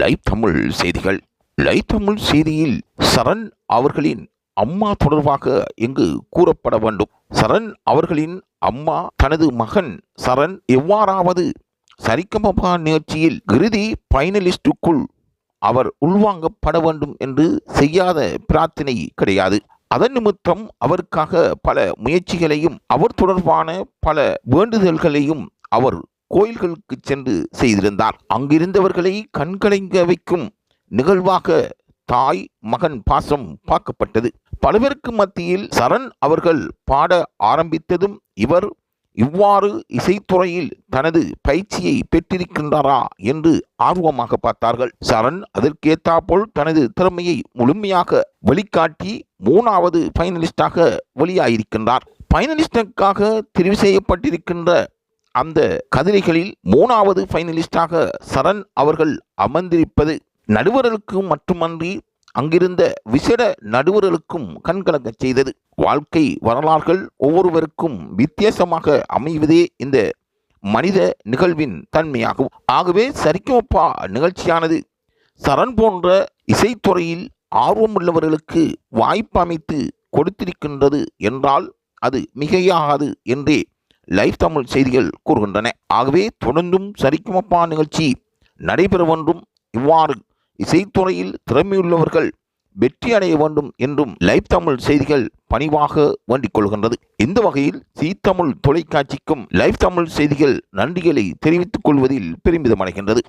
Live Tamil செய்திகள். Live Tamil செய்தியில் சரண் அவர்களின் அம்மா தொடர்பாக இங்கு கூறப்பட வேண்டும். சரண் அவர்களின் அம்மா தனது மகன் சரண் எவ்வாறாவது சரிகமபா நிகழ்ச்சியில் இறுதி பைனலிஸ்டுக்குள் அவர் உள்வாங்கப்பட வேண்டும் என்று செய்யாத பிரார்த்தனை கிடையாது. அதன் நிமித்தம் அவருக்காக பல முயற்சிகளையும் அவர் தொடர்பான பல வேண்டுதல்களையும் அவர் கோயில்களுக்கு சென்று செய்திருந்தார். அங்கிருந்தவர்களை கண்கலைங்க வைக்கும் நிகழ்வாக தாய் மகன் பாசம் பார்க்கப்பட்டது. பலவருக்கு மத்தியில் சரண் அவர்கள் பாட ஆரம்பித்ததும் இவர் இவ்வாறு இசைத்துறையில் தனது பயிற்சியை பெற்றிருக்கின்றாரா என்று ஆர்வமாக பார்த்தார்கள். சரண் அதற்கேத்தாப்போல் தனது திறமையை முழுமையாக வழிகாட்டி மூணாவது ஃபைனலிஸ்டாக வெளியாயிருக்கின்றார். ஃபைனலிஸ்டுக்காக தெரிவு செய்யப்பட்டிருக்கின்ற அந்த கதிரைகளில் மூணாவது ஃபைனலிஸ்டாக சரண் அவர்கள் அமர்ந்திருப்பது நடுவர்களுக்கு மட்டுமன்றி அங்கிருந்த விசேட நடுவர்களுக்கும் கண்கலங்கச் செய்தது. வாழ்க்கை வரலாறுகள் ஒவ்வொருவருக்கும் வித்தியாசமாக அமைவதே இந்த மனித நிகழ்வின் தன்மையாகும். ஆகவே சரிகமப்பா நிகழ்ச்சியானது சரண் போன்ற இசைத்துறையில் ஆர்வமுள்ளவர்களுக்கு வாய்ப்பு அமைத்து கொடுத்திருக்கின்றது என்றால் அது மிகையாகாது என்றே லைவ் தமிழ் செய்திகள் கூறுகின்றன. ஆகவே தொடர்ந்தும் சரிக்குமப்பா நிகழ்ச்சி நடைபெற வேண்டும். இவ்வாறு இசைத்துறையில் திறமையுள்ளவர்கள் வெற்றி அடைய வேண்டும் என்றும் லைவ் தமிழ் செய்திகள் பணிவாக வேண்டிக் கொள்கின்றது. இந்த வகையில் சீ தமிழ் தொலைக்காட்சிக்கும் லைவ் தமிழ் செய்திகள் நன்றிகளை தெரிவித்துக் கொள்வதில் பெருமிதம் அடைகின்றது